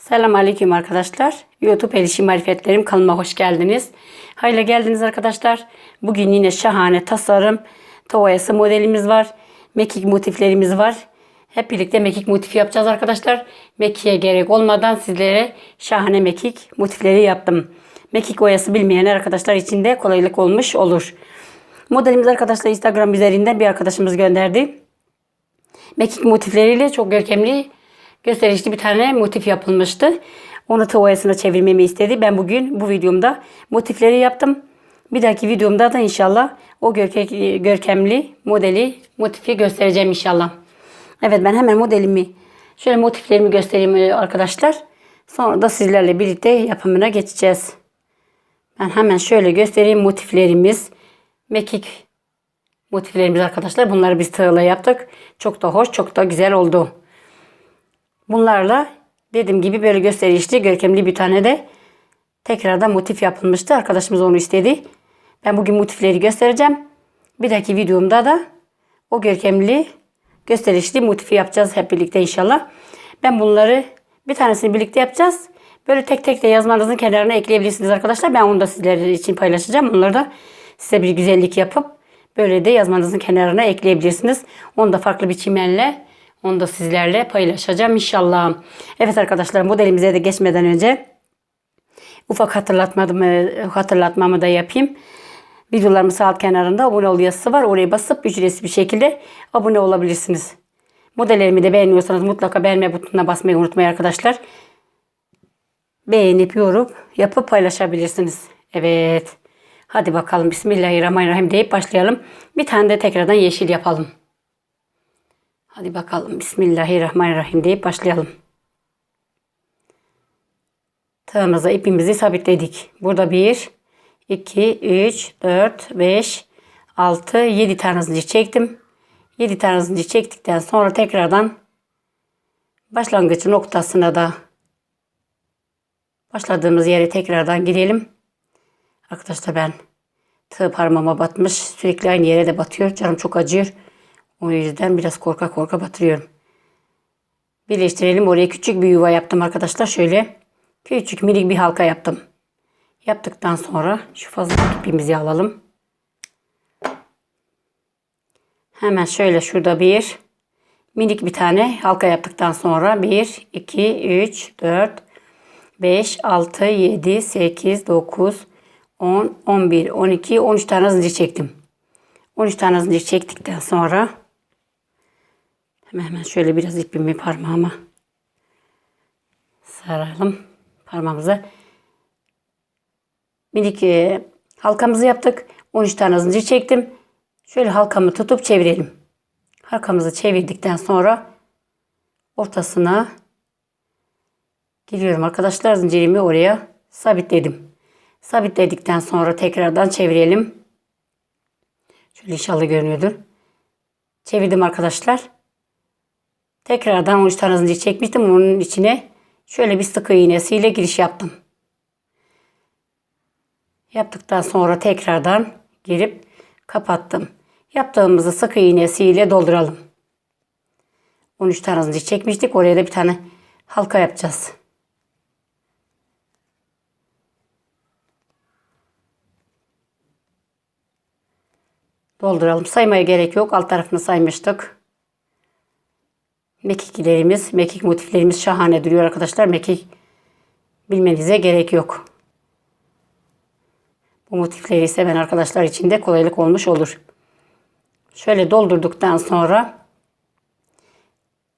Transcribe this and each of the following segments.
Selam aleyküm arkadaşlar. YouTube Elişim Marifetlerim kanalıma hoş geldiniz. Hayırlı geldiniz arkadaşlar. Bugün yine şahane tasarım tovayası modelimiz var. Mekik motiflerimiz var. Hep birlikte mekik motifi yapacağız arkadaşlar. Mekiğe gerek olmadan sizlere şahane mekik motifleri yaptım. Mekik oyası bilmeyenler arkadaşlar için de kolaylık olmuş olur. Modelimiz arkadaşlar Instagram üzerinden bir arkadaşımız gönderdi. Mekik motifleriyle çok görkemli, gösterişli bir tane motif yapılmıştı. Onu tavayasına çevirmemi istedi. Ben bugün bu videomda motifleri yaptım. Bir dahaki videomda da inşallah o görke- görkemli modeli, motifi göstereceğim inşallah. Evet ben hemen modelimi, şöyle motiflerimi göstereyim arkadaşlar. Sonra da sizlerle birlikte yapımına geçeceğiz. Ben hemen şöyle göstereyim motiflerimiz. Mekik motiflerimiz arkadaşlar. Bunları biz tığla yaptık. Çok da hoş, çok da güzel oldu. Bunlarla dediğim gibi böyle gösterişli, görkemli bir tane de tekrardan motif yapılmıştı. Arkadaşımız onu istedi. Ben bugün motifleri göstereceğim. Bir dahaki videomda da o görkemli, gösterişli motifi yapacağız hep birlikte inşallah. Ben bunları bir tanesini birlikte yapacağız. Böyle tek tek de yazmanızın kenarına ekleyebilirsiniz arkadaşlar. Ben onu da sizler için paylaşacağım. Onları da size bir güzellik yapıp böyle de yazmanızın kenarına ekleyebilirsiniz. Onu da farklı bir çimenle onu da sizlerle paylaşacağım inşallah. Evet arkadaşlar modelimize de geçmeden önce ufak hatırlatmamı, hatırlatmamı da yapayım. Videolarımın sağ alt kenarında abone ol yazısı var. Oraya basıp ücretsiz bir şekilde abone olabilirsiniz. Modellerimi de beğeniyorsanız mutlaka beğenme butonuna basmayı unutmayın arkadaşlar. Beğenip yorum yapıp paylaşabilirsiniz. Evet. Hadi bakalım Bismillahirrahmanirrahim deyip başlayalım. Bir tane de tekrardan yeşil yapalım. Hadi bakalım Bismillahirrahmanirrahim deyip başlayalım. Tığımıza ipimizi sabitledik. Burada 1, 2, 3, 4, 5, 6, 7 tane zincir çektim. 7 tane zincir çektikten sonra tekrardan başlangıç noktasına da başladığımız yere tekrardan girelim. Arkadaşlar ben tığ parmağıma batmış. Sürekli aynı yere de batıyor. Canım çok acıyor. O yüzden biraz korka korka batırıyorum. Birleştirelim. Oraya küçük bir yuva yaptım arkadaşlar. Şöyle küçük minik bir halka yaptım. Yaptıktan sonra şu fazla ipimizi alalım. Hemen şöyle şurada bir minik bir tane halka yaptıktan sonra 1, 2, 3, 4, 5, 6, 7, 8, 9, 10, 11, 12, 13 tane zincir çektim. 13 tane zincir çektikten sonra hemen şöyle biraz ipimi parmağıma saralım parmağımıza. Minik e, halkamızı yaptık. 13 tane zincir çektim. Şöyle halkamı tutup çevirelim. Halkamızı çevirdikten sonra ortasına giriyorum arkadaşlar. Zincirimi oraya sabitledim. Sabitledikten sonra tekrardan çevirelim. Şöyle inşallah görünüyordur. Çevirdim arkadaşlar. Tekrardan 13 tane zincir çekmiştim. Onun içine şöyle bir sık iğnesiyle giriş yaptım. Yaptıktan sonra tekrardan girip kapattım. Yaptığımızı sık iğnesiyle dolduralım. 13 tane zincir çekmiştik. Oraya da bir tane halka yapacağız. Dolduralım. Saymaya gerek yok. Alt tarafını saymıştık. Mekiklerimiz, mekik motiflerimiz şahane duruyor arkadaşlar. Mekik bilmenize gerek yok. Bu motifleri seven arkadaşlar için de kolaylık olmuş olur. Şöyle doldurduktan sonra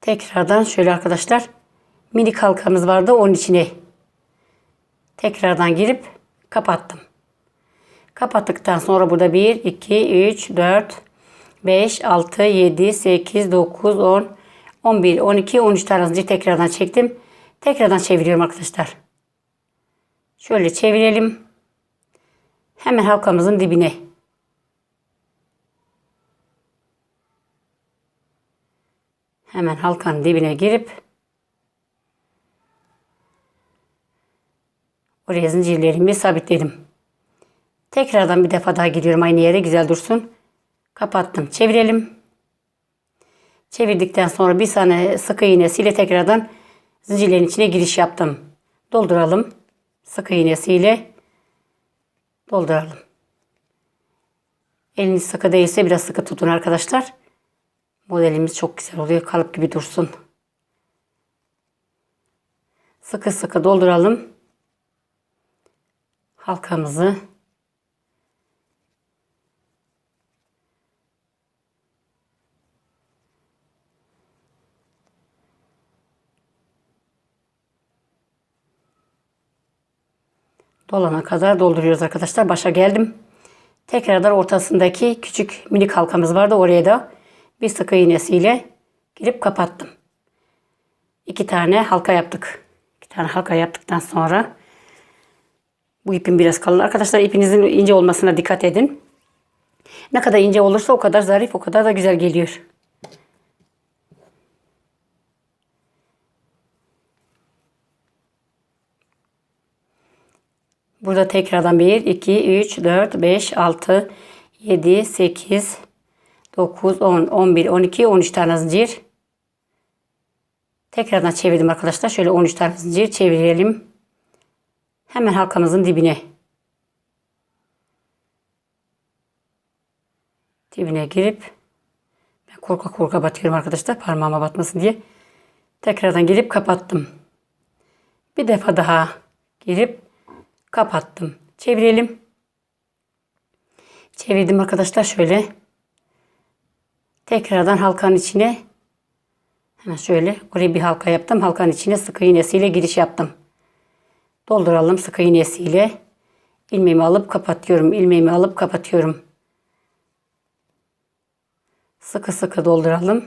tekrardan şöyle arkadaşlar minik halkamız vardı onun içine tekrardan girip kapattım. Kapattıktan sonra burada 1, 2, 3, 4, 5, 6, 7, 8, 9, 10, 11, 12, 13 tane tekrardan çektim. Tekrardan çeviriyorum arkadaşlar. Şöyle çevirelim. Hemen halkamızın dibine. Hemen halkanın dibine girip oraya zincirlerimi sabitledim. Tekrardan bir defa daha giriyorum aynı yere güzel dursun. Kapattım. Çevirelim. Çevirdikten sonra bir tane sık iğnesiyle tekrardan zincirlerin içine giriş yaptım. Dolduralım. Sık iğnesiyle dolduralım. Eliniz sıkı değilse biraz sıkı tutun arkadaşlar. Modelimiz çok güzel oluyor. Kalıp gibi dursun. Sıkı sıkı dolduralım. Halkamızı dolana kadar dolduruyoruz arkadaşlar. Başa geldim. Tekrardan ortasındaki küçük minik halkamız vardı. Oraya da bir sık iğnesiyle girip kapattım. İki tane halka yaptık. İki tane halka yaptıktan sonra bu ipim biraz kalın. Arkadaşlar ipinizin ince olmasına dikkat edin. Ne kadar ince olursa o kadar zarif, o kadar da güzel geliyor. Burada tekrardan 1, 2, 3, 4, 5, 6, 7, 8, 9, 10, 11, 12, 13 tane zincir. Tekrardan çevirdim arkadaşlar. Şöyle 13 tane zincir çevirelim. Hemen halkamızın dibine. Dibine girip ben korka korka batıyorum arkadaşlar parmağıma batmasın diye. Tekrardan girip kapattım. Bir defa daha girip kapattım. Çevirelim. Çevirdim arkadaşlar şöyle. Tekrardan halkanın içine hemen şöyle oraya bir halka yaptım. Halkanın içine sık iğnesiyle giriş yaptım. Dolduralım sık iğnesiyle. ilmeğimi alıp kapatıyorum. ilmeğimi alıp kapatıyorum. Sıkı sıkı dolduralım.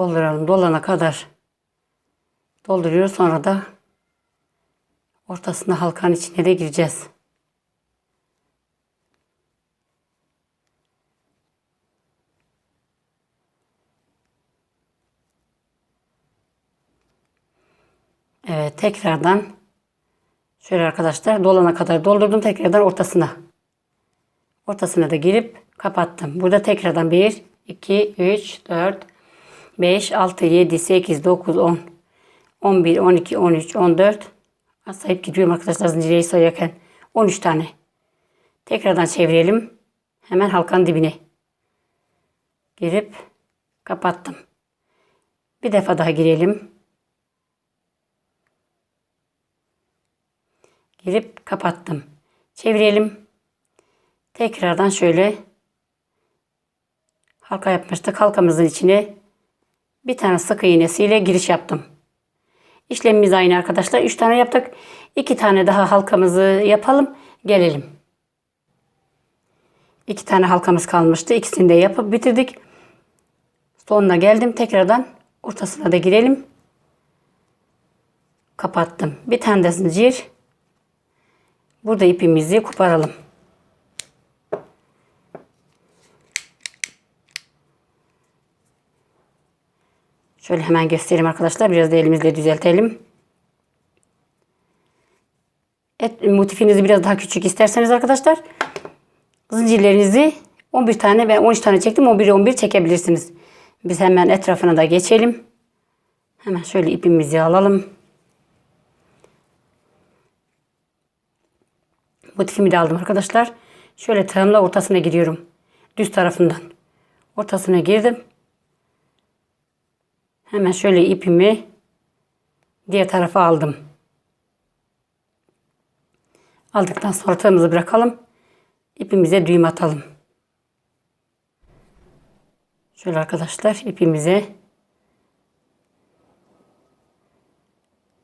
Dolduralım dolana kadar dolduruyoruz. Sonra da ortasına halkanın içine de gireceğiz. Evet tekrardan şöyle arkadaşlar dolana kadar doldurdum tekrardan ortasına. Ortasına da girip kapattım. Burada tekrardan 1, 2, 3, 4, 5, 6, 7, 8, 9, 10, 11, 12, 13, 14. Az sayıp gidiyorum arkadaşlar zincirleri sayarken. 13 tane. Tekrardan çevirelim. Hemen halkanın dibine. Girip kapattım. Bir defa daha girelim. Girip kapattım. Çevirelim. Tekrardan şöyle halka yapmıştık. Halkamızın içine bir tane sık iğnesiyle giriş yaptım. İşlemimiz aynı arkadaşlar. 3 tane yaptık. 2 tane daha halkamızı yapalım. Gelelim. 2 tane halkamız kalmıştı. İkisini de yapıp bitirdik. Sonuna geldim. Tekrardan ortasına da girelim. Kapattım. Bir tane de zincir. Burada ipimizi koparalım. Şöyle hemen göstereyim arkadaşlar. Biraz da elimizle düzeltelim. Et motifinizi biraz daha küçük isterseniz arkadaşlar zincirlerinizi 11 tane ben 13 tane çektim. 11 11 çekebilirsiniz. Biz hemen etrafına da geçelim. Hemen şöyle ipimizi alalım. Motifimi de aldım arkadaşlar. Şöyle tığımla ortasına giriyorum. Düz tarafından. Ortasına girdim. Hemen şöyle ipimi diğer tarafa aldım. Aldıktan sonra tığımızı bırakalım. İpimize düğüm atalım. Şöyle arkadaşlar ipimize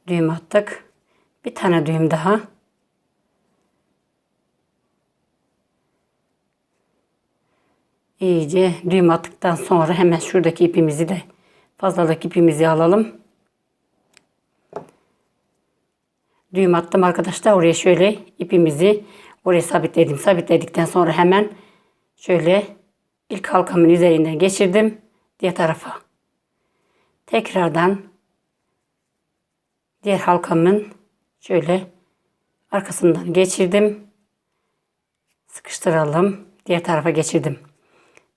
düğüm attık. Bir tane düğüm daha. İyice düğüm attıktan sonra hemen şuradaki ipimizi de fazlalık ipimizi alalım. Düğüm attım arkadaşlar. Oraya şöyle ipimizi oraya sabitledim. Sabitledikten sonra hemen şöyle ilk halkamın üzerinden geçirdim. Diğer tarafa. Tekrardan diğer halkamın şöyle arkasından geçirdim. Sıkıştıralım. diğer tarafa geçirdim.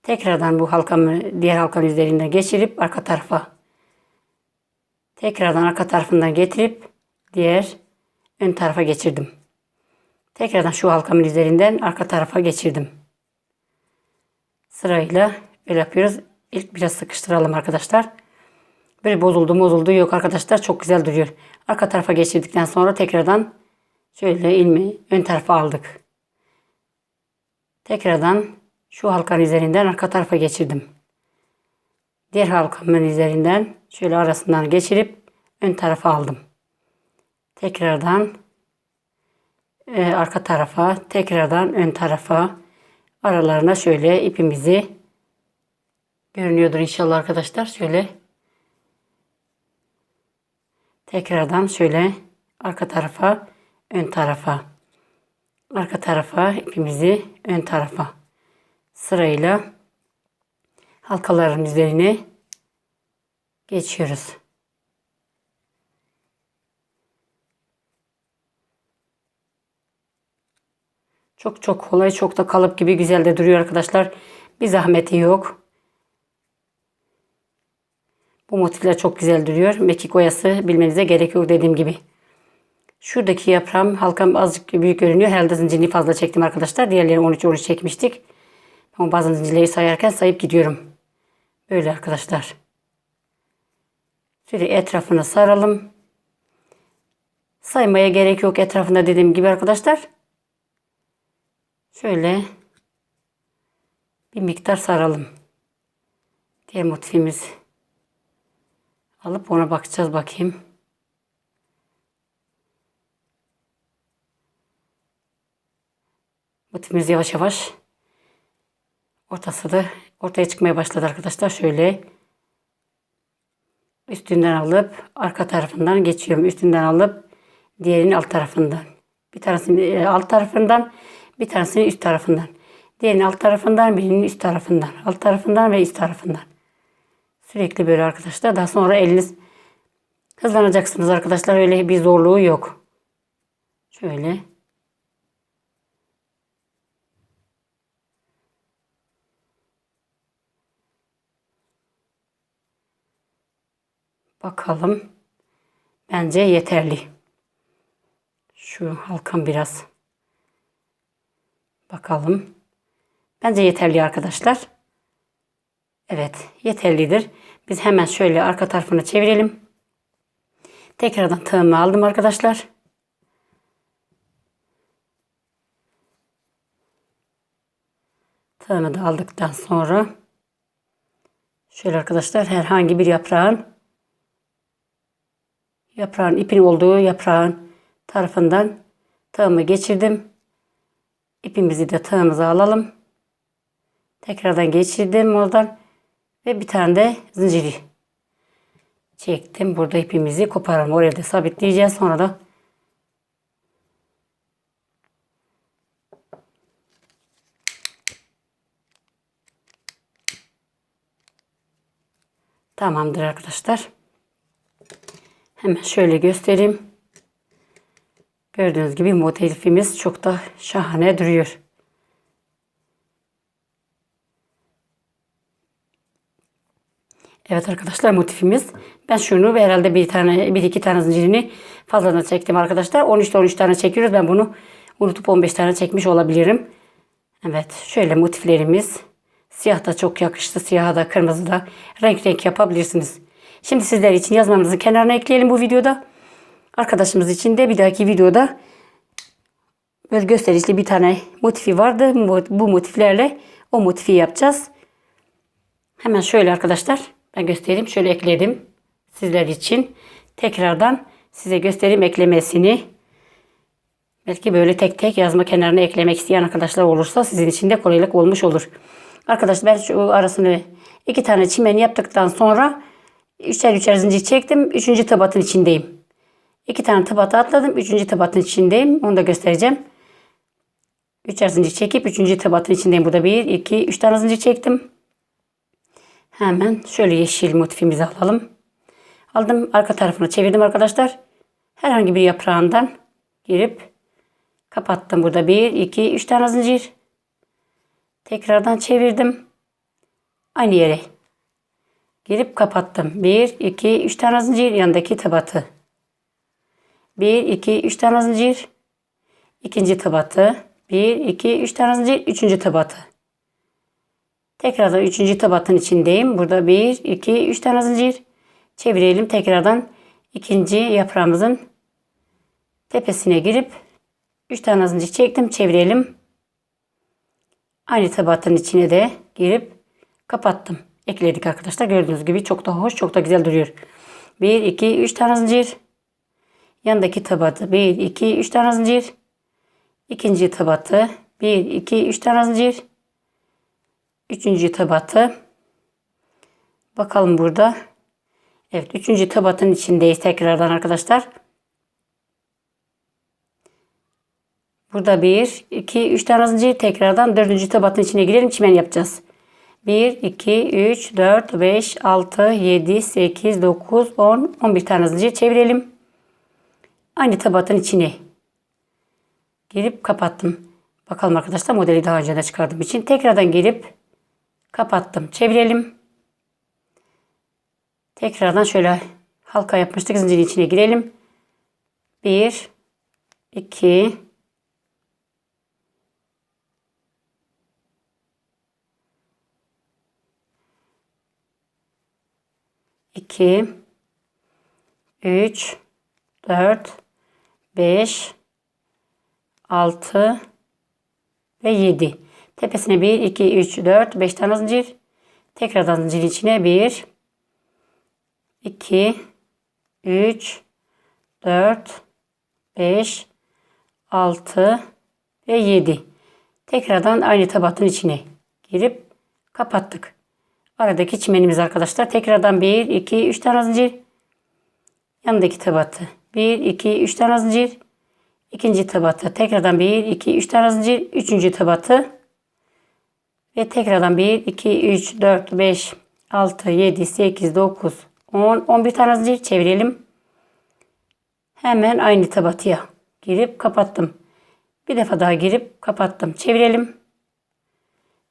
Tekrardan bu halkamı diğer halkanın üzerinden geçirip arka tarafa tekrardan arka tarafından getirip diğer ön tarafa geçirdim. Tekrardan şu halkamın üzerinden arka tarafa geçirdim. Sırayla böyle yapıyoruz. İlk biraz sıkıştıralım arkadaşlar. Böyle bozuldu bozuldu yok arkadaşlar çok güzel duruyor. Arka tarafa geçirdikten sonra tekrardan şöyle ilmi ön tarafa aldık. Tekrardan şu halkanın üzerinden arka tarafa geçirdim. Diğer halkamın üzerinden şöyle arasından geçirip ön tarafa aldım. Tekrardan e, arka tarafa, tekrardan ön tarafa aralarına şöyle ipimizi görünüyordur inşallah arkadaşlar. Şöyle tekrardan şöyle arka tarafa, ön tarafa, arka tarafa ipimizi ön tarafa sırayla halkaların üzerine geçiyoruz. Çok çok kolay, çok da kalıp gibi güzel de duruyor arkadaşlar. Bir zahmeti yok. Bu motifler çok güzel duruyor. Mekik oyası bilmenize gerek yok dediğim gibi. Şuradaki yaprağım halkam azıcık büyük görünüyor. Herhalde zincirini fazla çektim arkadaşlar. Diğerleri 13-13 çekmiştik. Ama bazen zincirleri sayarken sayıp gidiyorum. Böyle arkadaşlar. Şöyle etrafını saralım. Saymaya gerek yok etrafında dediğim gibi arkadaşlar. Şöyle bir miktar saralım. Diğer motifimiz alıp ona bakacağız bakayım. Motifimiz yavaş yavaş ortası da ortaya çıkmaya başladı arkadaşlar. Şöyle üstünden alıp arka tarafından geçiyorum. Üstünden alıp diğerinin alt tarafından. Bir tanesini e, alt tarafından bir tanesini üst tarafından. Diğerinin alt tarafından birinin üst tarafından. Alt tarafından ve üst tarafından. Sürekli böyle arkadaşlar. Daha sonra eliniz hızlanacaksınız arkadaşlar. Öyle bir zorluğu yok. Şöyle. Bakalım. Bence yeterli. Şu halkam biraz. Bakalım. Bence yeterli arkadaşlar. Evet yeterlidir. Biz hemen şöyle arka tarafını çevirelim. Tekrardan tığımı aldım arkadaşlar. Tığımı da aldıktan sonra şöyle arkadaşlar herhangi bir yaprağın yaprağın ipin olduğu yaprağın tarafından tığımı geçirdim. İpimizi de tığımıza alalım. Tekrardan geçirdim oradan ve bir tane de zinciri çektim. Burada ipimizi koparalım. Oraya da sabitleyeceğiz. Sonra da Tamamdır arkadaşlar. Hemen şöyle göstereyim. Gördüğünüz gibi motifimiz çok da şahane duruyor. Evet arkadaşlar motifimiz. Ben şunu ve herhalde bir tane bir iki tane zincirini fazladan çektim arkadaşlar. 13 13 tane çekiyoruz. Ben bunu unutup 15 tane çekmiş olabilirim. Evet şöyle motiflerimiz. Siyah da çok yakıştı. Siyah da kırmızı da renk renk yapabilirsiniz. Şimdi sizler için yazmamızı kenarına ekleyelim bu videoda. Arkadaşımız için de bir dahaki videoda böyle gösterişli bir tane motifi vardı. Bu motiflerle o motifi yapacağız. Hemen şöyle arkadaşlar ben göstereyim. Şöyle ekledim sizler için. Tekrardan size göstereyim eklemesini. Belki böyle tek tek yazma kenarına eklemek isteyen arkadaşlar olursa sizin için de kolaylık olmuş olur. Arkadaşlar ben şu arasını iki tane çimen yaptıktan sonra üçer üçer zincir çektim. Üçüncü tabatın içindeyim. İki tane tabata atladım. Üçüncü tabatın içindeyim. Onu da göstereceğim. Üçer zincir çekip üçüncü tabatın içindeyim. Burada bir, iki, üç tane zincir çektim. Hemen şöyle yeşil motifimizi alalım. Aldım arka tarafını çevirdim arkadaşlar. Herhangi bir yaprağından girip kapattım. Burada bir, iki, üç tane zincir. Tekrardan çevirdim. Aynı yere. Girip kapattım. 1, 2, 3 tane zincir yanındaki tabatı. 1, 2, 3 tane zincir. ikinci tabatı. 1, 2, 3 tane zincir. Üçüncü tabatı. Tekrardan üçüncü tabatın içindeyim. Burada 1, 2, 3 tane zincir. Çevirelim. Tekrardan ikinci yaprağımızın tepesine girip 3 tane zincir çektim. Çevirelim. Aynı tabatın içine de girip kapattım. Ekledik arkadaşlar. Gördüğünüz gibi çok da hoş, çok da güzel duruyor. 1, 2, 3 tane zincir. Yanındaki tabatı 1, 2, 3 tane zincir. İkinci tabatı 1, 2, 3 tane zincir. Üçüncü tabatı. Bakalım burada. Evet, üçüncü tabatın içindeyiz tekrardan arkadaşlar. Burada 1, 2, 3 tane zincir tekrardan dördüncü tabatın içine girelim. Çimen yapacağız. 1, 2, 3, 4, 5, 6, 7, 8, 9, 10, 11 tane zincir çevirelim. Aynı tabatın içine girip kapattım. Bakalım arkadaşlar modeli daha önce de çıkardığım için tekrardan girip kapattım. Çevirelim. Tekrardan şöyle halka yapmıştık. Zincirin içine girelim. 1 2 2 3 4 5 6 ve 7. Tepesine 1 2 3 4 5 tane zincir. Tekrardan zincirin içine 1 2 3 4 5 6 ve 7. Tekrardan aynı tabatın içine girip kapattık. Aradaki çimenimiz arkadaşlar. Tekrardan 1 2 3 tane zincir. Yanındaki tabatı 1 2 3 tane zincir. İkinci tabatı tekrardan 1 2 3 tane zincir. Üçüncü tabatı ve tekrardan 1 2 3 4 5 6 7 8 9 10 11 tane zincir çevirelim. Hemen aynı tabatıya girip kapattım. Bir defa daha girip kapattım. Çevirelim.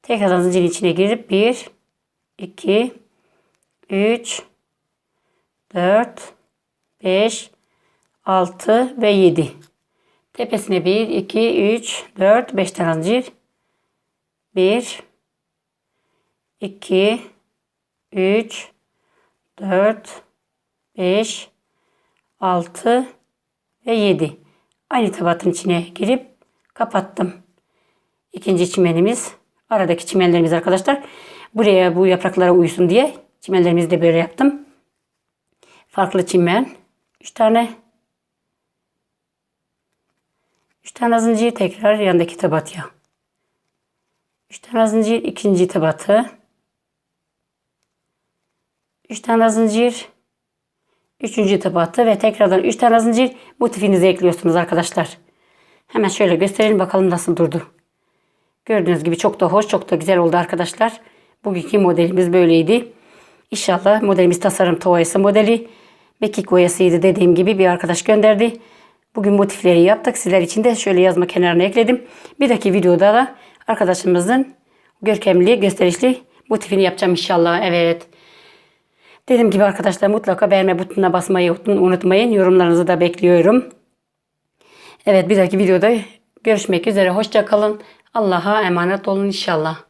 Tekrardan zincirin içine girip 1 2 3 4 5 6 ve 7. Tepesine 1 2 3 4 5 tane zincir. 1 2 3 4 5 6 ve 7. Aynı tabatın içine girip kapattım. İkinci çimenimiz aradaki çimenlerimiz arkadaşlar. Buraya bu yapraklara uysun diye çimenlerimizi de böyle yaptım. Farklı çimen. 3 tane 3 tane zincir tekrar yandaki tabatıya. 3 tane zincir ikinci tabatı. 3 tane zincir üçüncü tabatı ve tekrardan 3 tane zincir motifinizi ekliyorsunuz arkadaşlar. Hemen şöyle gösterelim bakalım nasıl durdu. Gördüğünüz gibi çok da hoş çok da güzel oldu arkadaşlar. Bugünkü modelimiz böyleydi. İnşallah modelimiz tasarım tovayası modeli. Mekik boyasıydı dediğim gibi bir arkadaş gönderdi. Bugün motifleri yaptık. Sizler için de şöyle yazma kenarına ekledim. Bir dahaki videoda da arkadaşımızın görkemli, gösterişli motifini yapacağım inşallah. Evet. Dediğim gibi arkadaşlar mutlaka beğenme butonuna basmayı unutmayın. Yorumlarınızı da bekliyorum. Evet bir dahaki videoda görüşmek üzere. Hoşça kalın. Allah'a emanet olun inşallah.